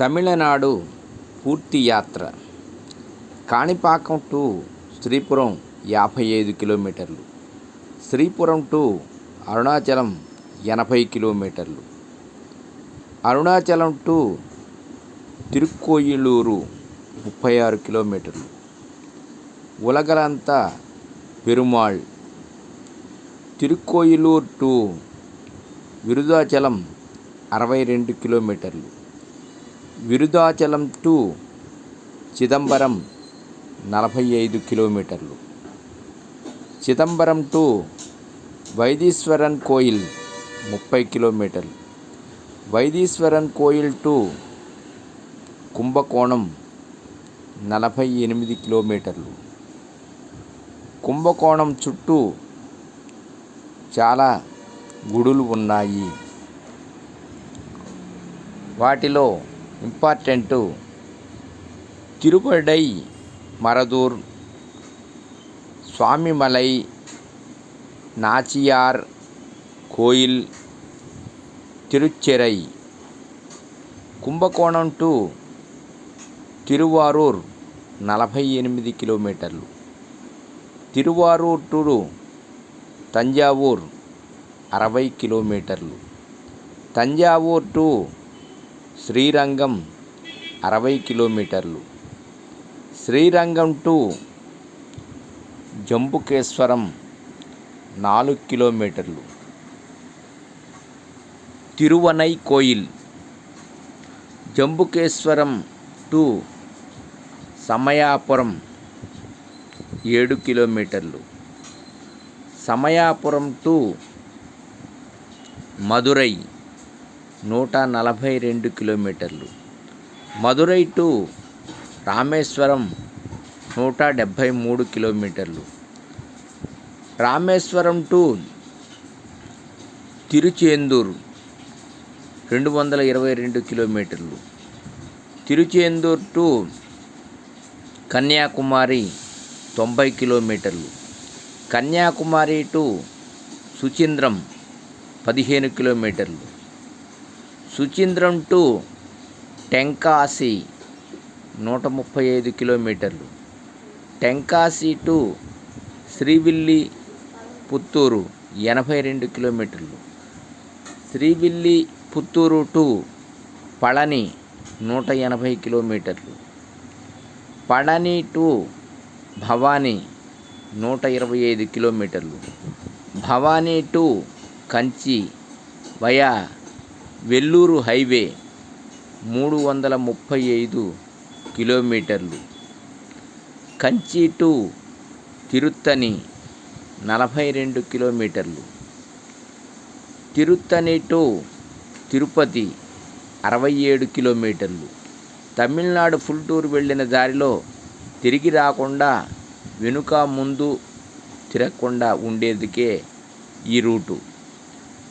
తమిళనాడు పూర్తి యాత్ర. కాణిపాకం టు శ్రీపురం యాభై ఐదు కిలోమీటర్లు. శ్రీపురం టు అరుణాచలం ఎనభై కిలోమీటర్లు. అరుణాచలం టు తిరుక్కోయిలూరు ముప్పై ఆరు కిలోమీటర్లు. ఉలగలంత పెరుమాళ్. తిరుక్కోయిలూరు టు విరుదాచలం అరవై రెండు కిలోమీటర్లు. విరుదాచలం టు చిదంబరం నలభై ఐదు కిలోమీటర్లు. చిదంబరం టు వైదీశ్వరన్ కోయిల్ ముప్పై కిలోమీటర్లు. వైదీశ్వరన్ కోయిల్ టు కుంభకోణం నలభై ఎనిమిది కిలోమీటర్లు. కుంభకోణం చుట్టూ చాలా గుడులు ఉన్నాయి. వాటిలో ఇంపార్టెంటు. తిరుపడై మరదూర్ స్వామిమలై నాచియార్ కోయిల్ తిరుచెరై కుంభకోణం టు తిరువారూర్ నలభై ఎనిమిది కిలోమీటర్లు. తిరువారూర్ టు తంజావూర్ అరవై కిలోమీటర్లు. తంజావూర్ టు శ్రీరంగం అరవై కిలోమీటర్లు. శ్రీరంగం టు జంబుకేశ్వరం నాలుగు కిలోమీటర్లు. తిరువనై కోయిల్. జంబుకేశ్వరం టు సమయాపురం ఏడు కిలోమీటర్లు. సమయాపురం టు మధురై. నూట నలభై రెండు కిలోమీటర్లు. మదురై టు రామేశ్వరం నూట డెబ్భై మూడు కిలోమీటర్లు. రామేశ్వరం టు తిరుచేందూరు రెండు వందల ఇరవై రెండు కిలోమీటర్లు. తిరుచేందూరు టు కన్యాకుమారి తొంభై కిలోమీటర్లు. కన్యాకుమారి టు సుచింద్రం పదిహేను కిలోమీటర్లు. సుచింద్రం టు టెంకాసి నూట ముప్పై ఐదు కిలోమీటర్లు. టెంకాసి టు శ్రీవిల్లి పుత్తూరు ఎనభై రెండు కిలోమీటర్లు. శ్రీవిల్లి పుత్తూరు టు పళని నూట ఎనభై కిలోమీటర్లు. పళని టు భవానీ నూట ఇరవై ఐదు కిలోమీటర్లు. Bhavani to Kanchi via Vellore highway మూడు వందల ముప్పై ఐదు కిలోమీటర్లు. కంచి టు తిరుత్తని నలభై రెండు కిలోమీటర్లు. తిరుత్తని టు తిరుపతి అరవై ఏడు కిలోమీటర్లు. తమిళనాడు ఫుల్ టూర్ వెళ్ళిన దారిలో తిరిగి రాకుండా వెనుక ముందు తిరగకుండా ఉండేందుకే ఈ రూటు.